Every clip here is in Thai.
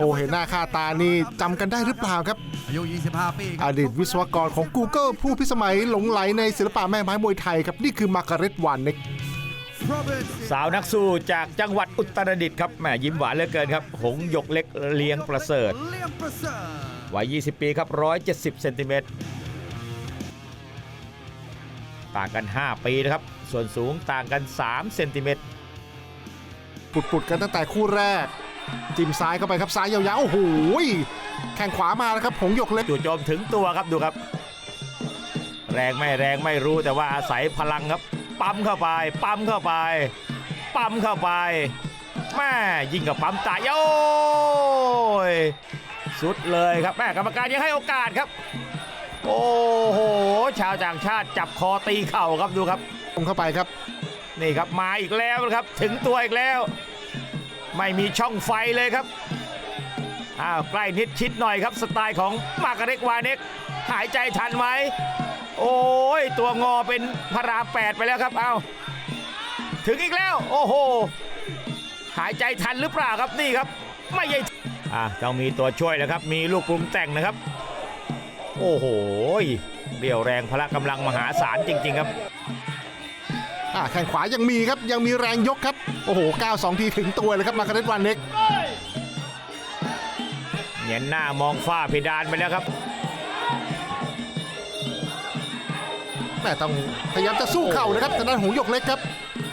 โอ้เห็นหน้าค่าตานี่จำกันได้หรือเปล่าครับ อายุ 25 ปีคอรับดีตวิศวกรของ Google ผู้พิสมัยหลงไหลในศิลปะแม่ไม้มวยไทยครับ นี่คือมาการเร็ตวานเน็กสาวนักสู้จากจังหวัดอุตรดิตถ์ครับแหมยิ้มหวานเหลือเกินครับ หงหยกเล็กเลี้ยงประเสริฐเลี่ยมประเสริฐวัย 20 ปีครับ 170 เซนติเมตรต่างกัน 5 ปีนะครับ ส่วนสูงต่างกัน 3 เซนติเมตรปุดๆกันตั้งแต่คู่แรก จิ้มซ้ายเข้าไปครับซ้ายยาวๆโอ้โหแข่งขวามาแล้วครับหงหยกเล็กจู่โจมถึงตัวครับดูครับ แรงไม่แรงไม่รู้แต่ว่าอาศัยพลังครับ ปั๊มเข้าไป ปั๊มเข้าไป ปั๊มเข้าไปแม่ยิงกับปั๊มตายโอ้ยสุดเลยครับแม่กรรมการยังให้โอกาสครับ โอ้โห ชาวต่างชาติจับคอตีเข่าครับดูครับตรงเข้าไปครับ นี่ครับมาอีกแล้วนะครับ ถึงตัวอีกแล้ว ไม่มีช่องไฟเลยครับอ้าวใกล้นิดชิดหน่อยครับสไตล์ของมาการเร็กวาเน็กหายใจทันไหมโอ้ยตัวงอเป็นพระรามแปดไปแล้วครับเอาถึงอีกแล้ว โอ้โหหายใจทันหรือเปล่าครับนี่ครับ ไม่ใช่อะต้องมีตัวช่วยนะครับ มีลูกปรุงแต่งนะครับ โอ้โหเรี่ยวแรงพละกำลังมหาศาลจริง ๆ ครับ อ่าแข่งขวายังมีครับยังมีแรงยกครับ โอ้โหก้าวสองทีถึงตัวเลยครับมาการเร็ตวานเน็กเห็นหน้ามองฝ้าเพดานไปแล้วครับแม่ต้องพยายามจะสู้เข่านะครับทางด้านหงหยกเล็กครับ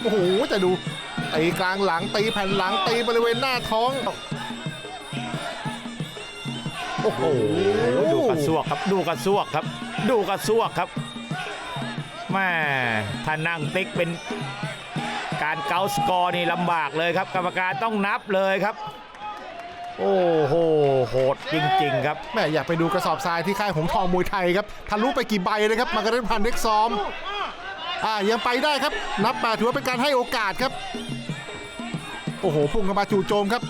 โอ้โหจะดูตีกลางหลังตีแผ่นหลังตีบริเวณหน้าท้องโอ้โหโอ้โหดูกระซวกครับ ดูกระซวกครับ ดูกระซวกครับ แม่ถ้านั่งติ๊กเป็นการเกาสกอร์นี่ลำบากเลยครับ กรรมการต้องนับเลยครับ โอ้โหโหดจริง ๆ ครับแม่อยากไปดูกระสอบทรายที่ค่ายหงทองมวยไทยครับทะลุไปกี่ใบเลยครับมาการเร็ตวานเน็กซ้อมอ่ายังไปได้ครับ นับมาถือว่าเป็นการให้โอกาสครับ โอ้โหพุ่งเข้ามาจู่โจมครับ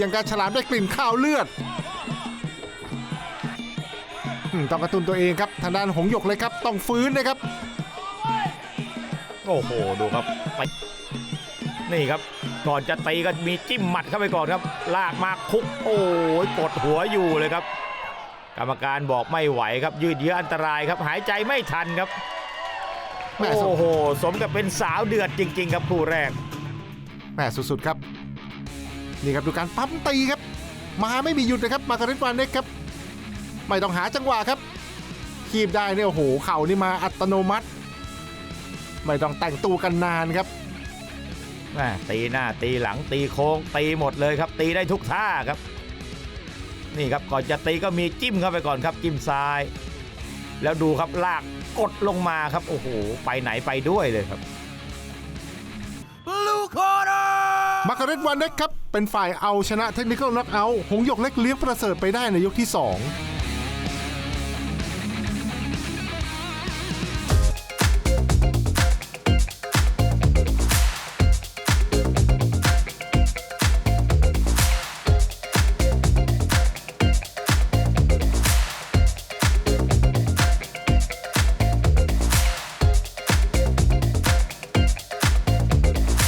ยังการฉลามได้กลิ่นข้าวเลือดต้องกระตุ้นตัวเองครับทางด้านหงหยกเลยครับ ต้องฟื้นนะครับ โอ้โหดูครับไปนี่ครับ ก่อนจะตีก็มีจิ้มหมัดเข้าไปก่อนครับ ลากมาคุก โอ้ยกดหัวอยู่เลยครับ กรรมการบอกไม่ไหวครับ ยืดเยื้ออันตรายครับ หายใจไม่ทันครับโอ้โหสมกับเป็นสาวเดือดจริง ๆ ครับคู่แรกแม่สุดๆครับ นี่ครับดูการปั๊มตีครับ มาไม่มีหยุดนะครับมาการิตวานเน็กครับ ไม่ต้องหาจังหวะครับ คีบได้เนี่ยโอ้โหเข่านี่มาอัตโนมัติ ไม่ต้องแต่งตัวกันนานครับแม่ตีหน้าตีหลังตีโค้งตีหมดเลยครับ ตีได้ทุกท่าครับ นี่ครับก่อนจะตีก็มีจิ้มเข้าไปก่อนครับจิ้มซ้าย แล้วดูครับลากกดลงมาครับโอ้โหไปไหนไปด้วยเลยครับ Blue Corner มาการิตวานเน็กครับ เป็นฝ่ายเอาชนะเทคนิคอลน็อกเอาท์หงหยกเล็กเลี้ยงประเสริฐไปได้ในยกที่ 2